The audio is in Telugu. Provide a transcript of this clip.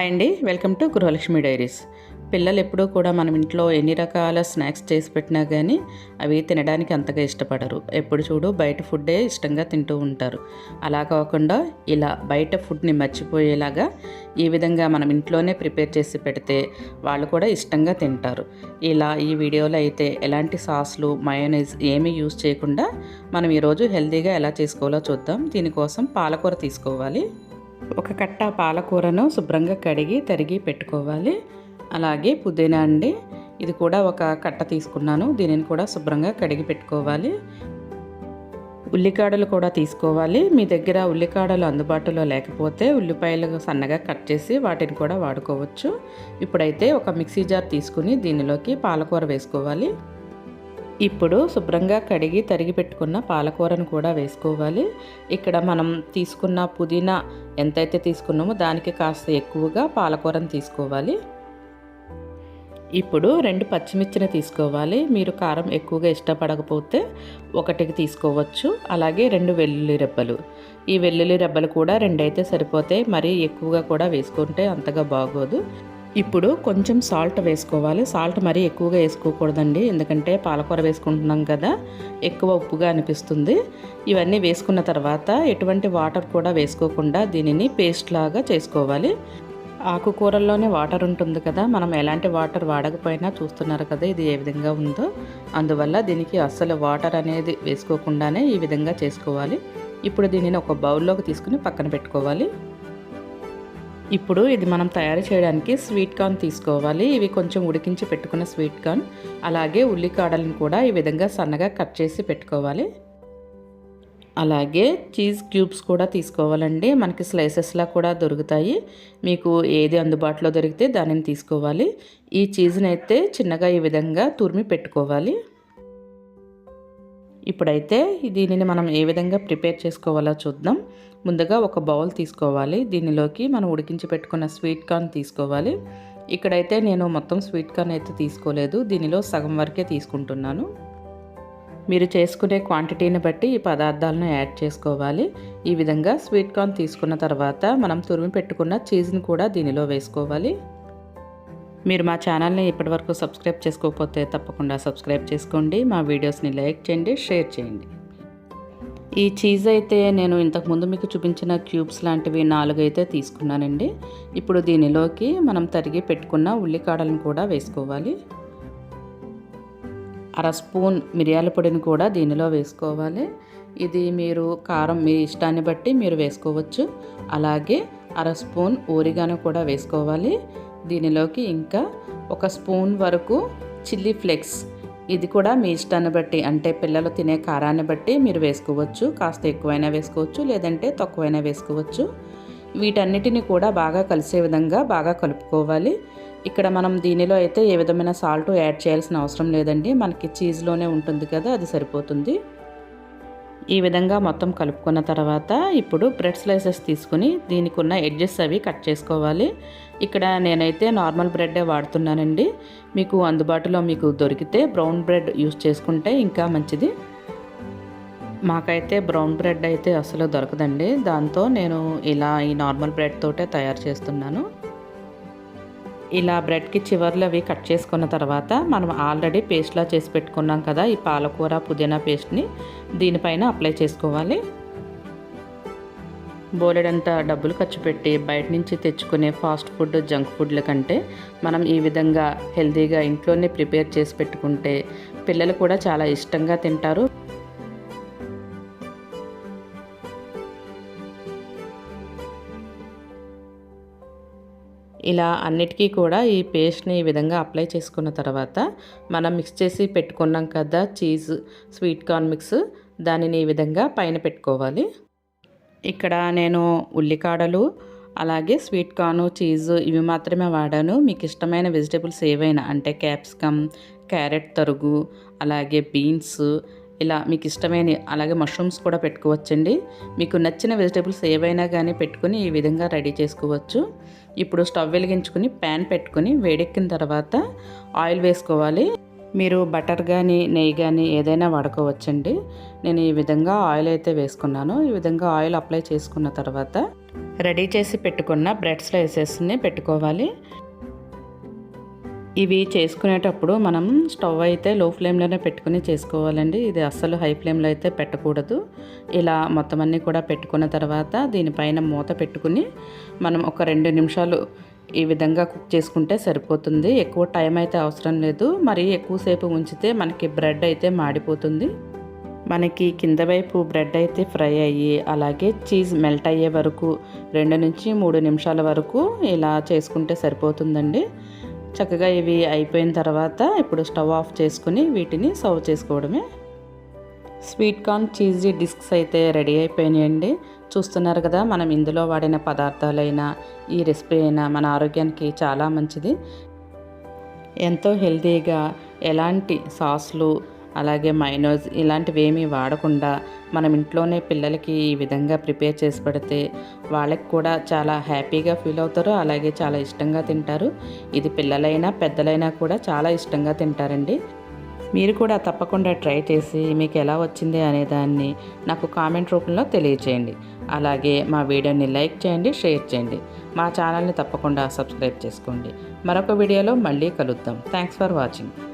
హాయ్ అండి. Welcome to Gruhalakshmi diaries. పిల్లలు ఎప్పుడూ కూడా మనం ఇంట్లో ఎన్ని రకాల స్నాక్స్ చేసి పెట్టినా కానీ అవి తినడానికి అంతగా ఇష్టపడరు. ఎప్పుడు చూడు బయట ఫుడ్డే ఇష్టంగా తింటూ ఉంటారు. అలా కాకుండా ఇలా బయట ఫుడ్ని మర్చిపోయేలాగా ఈ విధంగా మనం ఇంట్లోనే ప్రిపేర్ చేసి పెడితే వాళ్ళు కూడా ఇష్టంగా తింటారు. ఇలా ఈ వీడియోలో అయితే ఎలాంటి సాస్లు మయోనైజ్ ఏమీ యూజ్ చేయకుండా మనం ఈరోజు హెల్తీగా ఎలా చేసుకోవాలో చూద్దాం. దీనికోసం పాలకూర తీసుకోవాలి. ఒక కట్ట పాలకూరను శుభ్రంగా కడిగి తరిగి పెట్టుకోవాలి. అలాగే పుదీనా అండి ఇది కూడా ఒక కట్ట తీసుకున్నాను దీనిని కూడా శుభ్రంగా కడిగి పెట్టుకోవాలి. ఉల్లికాడలు కూడా తీసుకోవాలి. మీ దగ్గర ఉల్లికాడలు అందుబాటులో లేకపోతే ఉల్లిపాయలు సన్నగా కట్ చేసి వాటిని కూడా వాడుకోవచ్చు. ఇప్పుడైతే ఒక మిక్సీ జార్ తీసుకుని దీనిలోకి పాలకూర వేసుకోవాలి. ఇప్పుడు శుభ్రంగా కడిగి తరిగి పెట్టుకున్న పాలకూరను కూడా వేసుకోవాలి. ఇక్కడ మనం తీసుకున్న పుదీనా ఎంతైతే తీసుకున్నామో దానికి కాస్త ఎక్కువగా పాలకూరను తీసుకోవాలి. ఇప్పుడు రెండు పచ్చిమిర్చిని తీసుకోవాలి. మీరు కారం ఎక్కువగా ఇష్టపడకపోతే ఒకటికి తీసుకోవచ్చు. అలాగే రెండు వెల్లుల్లి రెబ్బలు. ఈ వెల్లుల్లి రెబ్బలు కూడా రెండైతే సరిపోతాయి. మరీ ఎక్కువగా కూడా వేసుకుంటే అంతగా బాగోదు. ఇప్పుడు కొంచెం సాల్ట్ వేసుకోవాలి. సాల్ట్ మరీ ఎక్కువగా వేసుకోకూడదండి. ఎందుకంటే పాలకూర వేసుకుంటున్నాం కదా ఎక్కువ ఉప్పుగా అనిపిస్తుంది. ఇవన్నీ వేసుకున్న తర్వాత ఎటువంటి వాటర్ కూడా వేసుకోకుండా దీనిని పేస్ట్ లాగా చేసుకోవాలి. ఆకుకూరల్లోనే వాటర్ ఉంటుంది కదా మనం ఎలాంటి వాటర్ వాడకపోయినా చూస్తున్నారు కదా ఇది ఏ విధంగా ఉందో. అందువల్ల దీనికి అస్సలు వాటర్ అనేది వేసుకోకుండానే ఈ విధంగా చేసుకోవాలి. ఇప్పుడు దీనిని ఒక బౌల్లోకి తీసుకుని పక్కన పెట్టుకోవాలి. ఇప్పుడు ఇది మనం తయారు చేయడానికి స్వీట్ కార్న్ తీసుకోవాలి. ఇవి కొంచెం ఉడికించి పెట్టుకున్న స్వీట్ కార్న్. అలాగే ఉల్లికాడలను కూడా ఈ విధంగా సన్నగా కట్ చేసి పెట్టుకోవాలి. అలాగే చీజ్ క్యూబ్స్ కూడా తీసుకోవాలండి. మనకి స్లైసెస్లా కూడా దొరుకుతాయి. మీకు ఏది అందుబాటులో దొరికితే దానిని తీసుకోవాలి. ఈ చీజ్ని అయితే చిన్నగా ఈ విధంగా తురిమి పెట్టుకోవాలి. ఇప్పుడైతే దీనిని మనం ఏ విధంగా ప్రిపేర్ చేసుకోవాలో చూద్దాం. ముందుగా ఒక బౌల్ తీసుకోవాలి. దీనిలోకి మనం ఉడికించి పెట్టుకున్న స్వీట్ కార్న్ తీసుకోవాలి. ఇక్కడైతే నేను మొత్తం స్వీట్ కార్న్ అయితే తీసుకోలేదు. దీనిలో సగం వరకే తీసుకుంటున్నాను. మీరు చేసుకునే క్వాంటిటీని బట్టి ఈ పదార్థాలను యాడ్ చేసుకోవాలి. ఈ విధంగా స్వీట్ కార్న్ తీసుకున్న తర్వాత మనం తురిమి పెట్టుకున్న చీజ్ని కూడా దీనిలో వేసుకోవాలి. మీరు మా ఛానల్ని ఇప్పటివరకు సబ్స్క్రైబ్ చేసుకోకపోతే తప్పకుండా సబ్స్క్రైబ్ చేసుకోండి. మా వీడియోస్ని లైక్ చేయండి షేర్ చేయండి. ఈ చీజ్ అయితే నేను ఇంతకుముందు మీకు చూపించిన క్యూబ్స్ లాంటివి నాలుగు అయితే తీసుకున్నానండి. ఇప్పుడు దీనిలోకి మనం తరిగి పెట్టుకున్న ఉల్లికాడలను కూడా వేసుకోవాలి. అర స్పూన్ మిరియాల పొడిని కూడా దీనిలో వేసుకోవాలి. ఇది మీరు కారం మీ ఇష్టాన్ని బట్టి మీరు వేసుకోవచ్చు. అలాగే అర స్పూన్ ఊరిగాను కూడా వేసుకోవాలి. దీనిలోకి ఇంకా ఒక స్పూన్ వరకు చిల్లీ ఫ్లేక్స్ ఇది కూడా మీ ఇష్టాన్ని బట్టి అంటే పిల్లలు తినే కారాన్ని బట్టి మీరు వేసుకోవచ్చు. కాస్త ఎక్కువైనా వేసుకోవచ్చు లేదంటే తక్కువైనా వేసుకోవచ్చు. వీటన్నిటిని కూడా బాగా కలిసే విధంగా బాగా కలుపుకోవాలి. ఇక్కడ మనం దీనిలో అయితే ఏ విధమైన సాల్ట్ యాడ్ చేయాల్సిన అవసరం లేదండి. మనకి చీజ్లోనే ఉంటుంది కదా అది సరిపోతుంది. ఈ విధంగా మొత్తం కలుపుకున్న తర్వాత ఇప్పుడు బ్రెడ్ స్లైసెస్ తీసుకుని దీనికి ఉన్న ఎడ్జెస్ అవి కట్ చేసుకోవాలి. ఇక్కడ నేనైతే నార్మల్ బ్రెడ్డే వాడుతున్నానండి. మీకు అందుబాటులో మీకు దొరికితే బ్రౌన్ బ్రెడ్ యూస్ చేసుకుంటే ఇంకా మంచిది. మాకైతే బ్రౌన్ బ్రెడ్ అయితే అసలు దొరకదండి. దాంతో నేను ఇలా ఈ నార్మల్ బ్రెడ్ తోటే తయారు చేస్తున్నాను. ఇలా బ్రెడ్కి చివర్లు అవి కట్ చేసుకున్న తర్వాత మనం ఆల్రెడీ పేస్ట్లా చేసి పెట్టుకున్నాం కదా ఈ పాలకూర పుదీనా పేస్ట్ని. దీనిపైన అప్లై చేసుకోవాలి. బోలెడంత డబ్బులు ఖర్చు పెట్టి బయట నుంచి తెచ్చుకునే ఫాస్ట్ ఫుడ్ జంక్ ఫుడ్ల కంటే మనం ఈ విధంగా హెల్తీగా ఇంట్లోనే ప్రిపేర్ చేసి పెట్టుకుంటే పిల్లలు కూడా చాలా ఇష్టంగా తింటారు. ఇలా అన్నిటికీ కూడా ఈ పేస్ట్ని ఈ విధంగా అప్లై చేసుకున్న తర్వాత మనం మిక్స్ చేసి పెట్టుకున్నాం కదా చీజ్ స్వీట్ కార్న్ మిక్స్ దానిని ఈ విధంగా పైన పెట్టుకోవాలి. ఇక్కడ నేను ఉల్లికాడలు అలాగే స్వీట్ కార్న్ చీజ్ ఇవి మాత్రమే వాడాను. మీకు ఇష్టమైన వెజిటేబుల్స్ ఏవైనా అంటే క్యాప్సికమ్ క్యారెట్ తరుగు అలాగే బీన్స్ ఇలా మీకు ఇష్టమైన అలాగే మష్రూమ్స్ కూడా పెట్టుకోవచ్చండి. మీకు నచ్చిన వెజిటేబుల్స్ ఏవైనా కానీ పెట్టుకుని ఈ విధంగా రెడీ చేసుకోవచ్చు. ఇప్పుడు స్టవ్ వెలిగించుకుని ప్యాన్ పెట్టుకుని వేడెక్కిన తర్వాత ఆయిల్ వేసుకోవాలి. మీరు బటర్ కానీ నెయ్యి కానీ ఏదైనా వాడుకోవచ్చండి. నేను ఈ విధంగా ఆయిల్ అయితే వేసుకున్నాను. ఈ విధంగా ఆయిల్ అప్లై చేసుకున్న తర్వాత రెడీ చేసి పెట్టుకున్న బ్రెడ్ స్లైసెస్ని పెట్టుకోవాలి. ఇవి చేసుకునేటప్పుడు మనం స్టవ్ అయితే లో ఫ్లేమ్లోనే పెట్టుకుని చేసుకోవాలండి. ఇది అస్సలు హై ఫ్లేమ్లో అయితే పెట్టకూడదు. ఇలా మొత్తం అన్నీ కూడా పెట్టుకున్న తర్వాత దీనిపైన మూత పెట్టుకుని మనం ఒక రెండు నిమిషాలు ఈ విధంగా కుక్ చేసుకుంటే సరిపోతుంది. ఎక్కువ టైం అయితే అవసరం లేదు. మరి ఎక్కువసేపు ఉంచితే మనకి బ్రెడ్ అయితే మాడిపోతుంది. మనకి కింద వైపు బ్రెడ్ అయితే ఫ్రై అయ్యి అలాగే చీజ్ మెల్ట్ అయ్యే వరకు రెండు నుంచి మూడు నిమిషాల వరకు ఇలా చేసుకుంటే సరిపోతుందండి. చక్కగా ఇవి అయిపోయిన తర్వాత ఇప్పుడు స్టవ్ ఆఫ్ చేసుకుని వీటిని సర్వ్ చేసుకోవడమే. స్వీట్ కార్న్ చీజీ డిస్క్స్ అయితే రెడీ అయిపోయినాయండి. చూస్తున్నారు కదా మనం ఇందులో వాడిన పదార్థాలైనా ఈ రెసిపీ అయినా మన ఆరోగ్యానికి చాలా మంచిది. ఎంతో హెల్తీగా ఎలాంటి సాస్లు అలాగే మైనోజ్ ఇలాంటివి ఏమీ వాడకుండా మనం ఇంట్లోనే పిల్లలకి ఈ విధంగా ప్రిపేర్ చేసి పెడితే వాళ్ళకి కూడా చాలా హ్యాపీగా ఫీల్ అవుతారు. అలాగే చాలా ఇష్టంగా తింటారు. ఇది పిల్లలైనా పెద్దలైనా కూడా చాలా ఇష్టంగా తింటారండి. మీరు కూడా తప్పకుండా ట్రై చేసి మీకు ఎలా వచ్చింది అనే దాన్ని నాకు కామెంట్ రూపంలో తెలియచేయండి. అలాగే మా వీడియోని లైక్ చేయండి షేర్ చేయండి. మా ఛానల్ని తప్పకుండా సబ్స్క్రైబ్ చేసుకోండి. మరొక వీడియోలో మళ్ళీ కలుద్దాం. Thanks for watching.